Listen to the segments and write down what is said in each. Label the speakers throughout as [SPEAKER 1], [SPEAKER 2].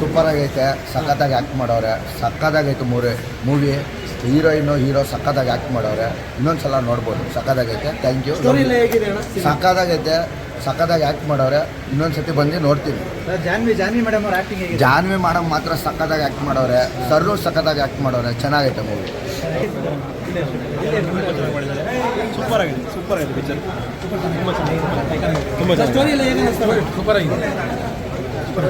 [SPEAKER 1] Super. ಆಗೈತೆ ಸಖತ್ತಾಗಿ act ಮಾಡವ್ರೆ. ಸಖತ್ತಾಗೈತೆ ಮೂವಿ ಮೂವಿ ಹೀರೋಯಿನ್ ಹೀರೋ ಸಖತ್ತಾಗಿ ಆ್ಯಕ್ಟ್ ಮಾಡವ್ರೆ. ಇನ್ನೊಂದು ಸಲ ನೋಡ್ಬೋದು. ಸಖತ್ತಾಗೈತೆ. ಥ್ಯಾಂಕ್ ಯು ಸಖತ್ತಾಗೈತೆ. ಸಖತ್ತಾಗಿ ಆ್ಯಕ್ಟ್ ಮಾಡವ್ರೆ. ಇನ್ನೊಂದು ಸತಿ ಬಂದು ನೋಡ್ತೀನಿ.
[SPEAKER 2] ಸರ್, ಜಾನ್ವಿ ಜಾನ್ವಿ ಮೇಡಮ್ ಅವ್ರ ಆಕ್ಟಿಂಗ್ ಹೇಗಿದೆ?
[SPEAKER 1] ಜಾನ್ವಿ ಮೇಡಮ್ ಮಾತ್ರ ಸಖತ್ತಾಗಿ ಆ್ಯಕ್ಟ್ ಮಾಡವ್ರೆ. ಸರ್ರು ಸಖತ್ತಾಗಿ ಆ್ಯಕ್ಟ್ ಮಾಡವ್ರೆ. ಚೆನ್ನಾಗೈತೆ ಮೂವಿ
[SPEAKER 3] ಸೂಪರ್ ಆಗಿದೆ ಸೂಪರ್ ಆಗಿದೆ ಪಿಕ್ಚರ್
[SPEAKER 2] ತುಂಬ ಚೆನ್ನಾಗಿದೆ ತುಂಬ
[SPEAKER 3] ಸೂಪರ್ ಆಗಿದೆ ಸೂಪರ್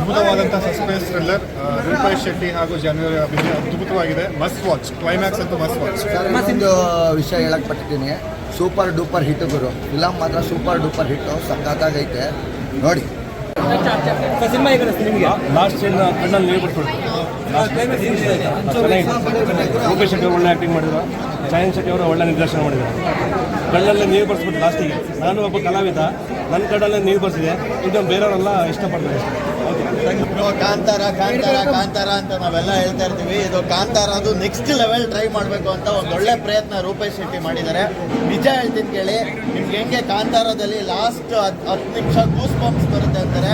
[SPEAKER 4] ಅದ್ಭುತವಾದಂಥ ಸಸ್ಪೆನ್ಸ್ ಥ್ರಿಲ್ಲರ್ ರೂಪೇಶ್ ಶೆಟ್ಟಿ ಹಾಗೂ ಜಾನ್ವರಿ ಅಭಿನಯ ಅದ್ಭುತವಾಗಿದೆ. ಮಸ್ಟ್ ವಾಚ್ ಕ್ಲೈಮ್ಯಾಕ್ಸ್ ಅಂತೂ ಮಸ್ಟ್ ವಾಚ್
[SPEAKER 1] ಮತ್ತಿಂದು ವಿಷಯ ಹೇಳಕ್ ಪಟ್ಟಿದ್ದೀನಿ ಸೂಪರ್ ಡೂಪರ್ ಹಿಟ್ ಗುರು. ಫಿಲಮ್ ಮಾತ್ರ ಸೂಪರ್ ಡೂಪರ್ ಹಿಟ್ಟು. ಸಖತ್ತಾಗೈತೆ ನೋಡಿ.
[SPEAKER 2] ಸಿನಿಮಾ ನಿಮಗೆ
[SPEAKER 3] ಲಾಸ್ಟ್ ಕಣ್ಣಲ್ಲಿ ನೀರು ರೂಪೇಶ್ ಶೆಟ್ಟಿ ಒಳ್ಳೆ ಆ್ಯಕ್ಟಿಂಗ್ ಮಾಡಿದ್ರು. ಜಯಂತ್ ಶೆಟ್ಟಿ ಅವರು ಒಳ್ಳೆ ನಿರ್ದೇಶನ ಮಾಡಿದ್ರು ಕಣ್ಣಲ್ಲೇ ನೀರು ಬರ್ಸ್ಬಿಟ್ಟು ಲಾಸ್ಟಿಗೆ ನಾನು ಒಬ್ಬ ಕಲಾವಿದ. ನನ್ನ ಕಣ್ಣಲ್ಲೇ ನೀರು ಬರ್ಸಿದೆ. ಇದು ಬೇರೆಯವರೆಲ್ಲ ಇಷ್ಟಪಡ್ತಾರೆ
[SPEAKER 5] ಕಾಂತಾರ ಕಾಂತಾರ ಕಾಂತಾರ ಅಂತ ನಾವೆಲ್ಲ ಹೇಳ್ತಾ ಇರ್ತೀವಿ. ಇದು ಕಾಂತಾರ ಅದು ನೆಕ್ಸ್ಟ್ ಲೆವೆಲ್ ಟ್ರೈ ಮಾಡಬೇಕು ಅಂತ ಒಂದು ಒಳ್ಳೆ ಪ್ರಯತ್ನ ರೂಪೇಶ್ ಶೆಟ್ಟಿ ಮಾಡಿದ್ದಾರೆ. ನಿಜ ಹೇಳ್ತೀನಿ ಕೇಳಿ ನಿಮ್ಗೆ ಹೆಂಗೆ ಕಾಂತಾರದಲ್ಲಿ ಲಾಸ್ಟ್ ಹತ್ತು ನಿಮಿಷ ಗೂಸ್ ಬಾಂಬ್ಸ್ ಬರುತ್ತೆ ಅಂತಾರೆ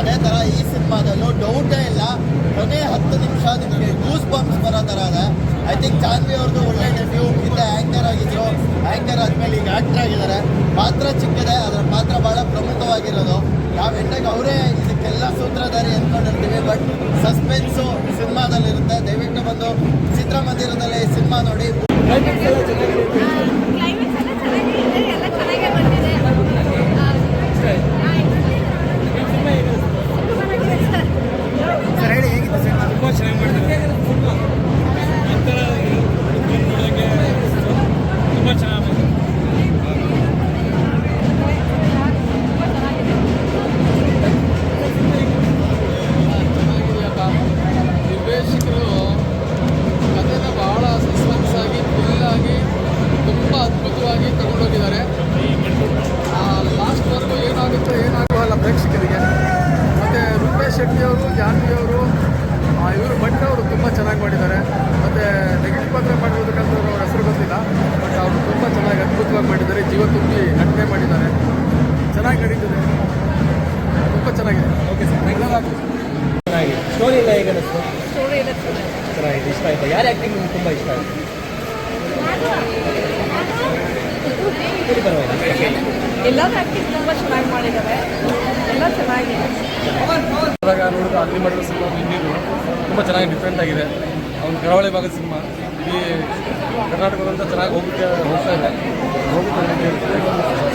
[SPEAKER 5] ಅದೇ ಥರ ಈ ಸಿನಿಮಾದಲ್ಲೂ ಡೌಟೇ ಇಲ್ಲ. ಕೊನೆ ಹತ್ತು ನಿಮಿಷ ನಿಮಗೆ ಗೂಸ್ ಬಾಂಬ್ಸ್ ಬರೋ ಥರ ಅದ ಐ ಥಿಂಕ್ ಚಾನ್ವಿ ಅವ್ರದ್ದು ಒಳ್ಳೆ ಡೆಬ್ಯೂ ಹಿಂದೆ ಆ್ಯಂಕರ್ ಆಗಿದ್ರು. ಆ್ಯಂಕರ್ ಆದಮೇಲೆ ಈಗ ಆ್ಯಕ್ಟರ್ ಆಗಿದ್ದಾರೆ. ಪಾತ್ರ ಚಿಕ್ಕದೆ ಅದರ ಪಾತ್ರ ಭಾಳ ಪ್ರಮುಖವಾಗಿರೋದು. ನಾವು ಎಂಟಾಗ ಅವರೇ ಇದಕ್ಕೆಲ್ಲ ಸೂತ್ರಧಾರಿ ಅಂದ್ಕೊಂಡಿರ್ತೀವಿ ಬಟ್ ಸಸ್ಪೆನ್ಸು ಸಿನಿಮಾದಲ್ಲಿರುತ್ತೆ. ದಯವಿಟ್ಟು ಬಂದು ಚಿತ್ರಮಂದಿರದಲ್ಲಿ ಸಿನಿಮಾ ನೋಡಿ.
[SPEAKER 6] ಅದ್ಭುತವಾಗಿ ಮಾಡಿದ್ದಾರೆ ಜೀವ ತುಂಬಿ ನಟನೆ ಮಾಡಿದ್ದಾರೆ. ಚೆನ್ನಾಗಿ ನಡೀತಿದೆ. ತುಂಬ ಚೆನ್ನಾಗಿದೆ.
[SPEAKER 2] ಓಕೆ ಸರ್ ಚೆನ್ನಾಗಿದೆ. ಸ್ಟೋರಿ ಎಲ್ಲ ಹೇಗೆ
[SPEAKER 7] ಸ್ಟೋರಿ ಎಲ್ಲ ಚೆನ್ನಾಗಿದೆ.
[SPEAKER 2] ಇಷ್ಟ ಆಯ್ತಾ? ಯಾರ ಆ್ಯಕ್ಟಿಂಗ್ ನಿಮ್ಗೆ ತುಂಬ ಇಷ್ಟ ಆಯಿತು? ಪರವಾಗಿಲ್ಲ.
[SPEAKER 7] ಎಲ್ಲರೂ ಆ್ಯಕ್ಟಿಂಗ್ ತುಂಬ ಚೆನ್ನಾಗಿ ಮಾಡಿದ್ದಾರೆ. ಎಲ್ಲ ಚೆನ್ನಾಗಿದೆ.
[SPEAKER 6] ಇವಾಗ ನೋಡಿದ್ರೆ ಅಲ್ಲಿ ಮಾಡಿರೋ ಸಿನಿಮಾ ಹಿಂದಿದು ತುಂಬ ಚೆನ್ನಾಗಿ ಡಿಫ್ರೆಂಟ್ ಆಗಿದೆ. ಅವ್ನು ಕರಾವಳಿ ಭಾಗದ ಸಿನಿಮಾ. ಈ ಕರ್ನಾಟಕದಂತ ಚೆನ್ನಾಗಿ ಹೋಗುತ್ತೆ ಹೋಗ್ತಾ ಇದೆ. よろしくお願いします。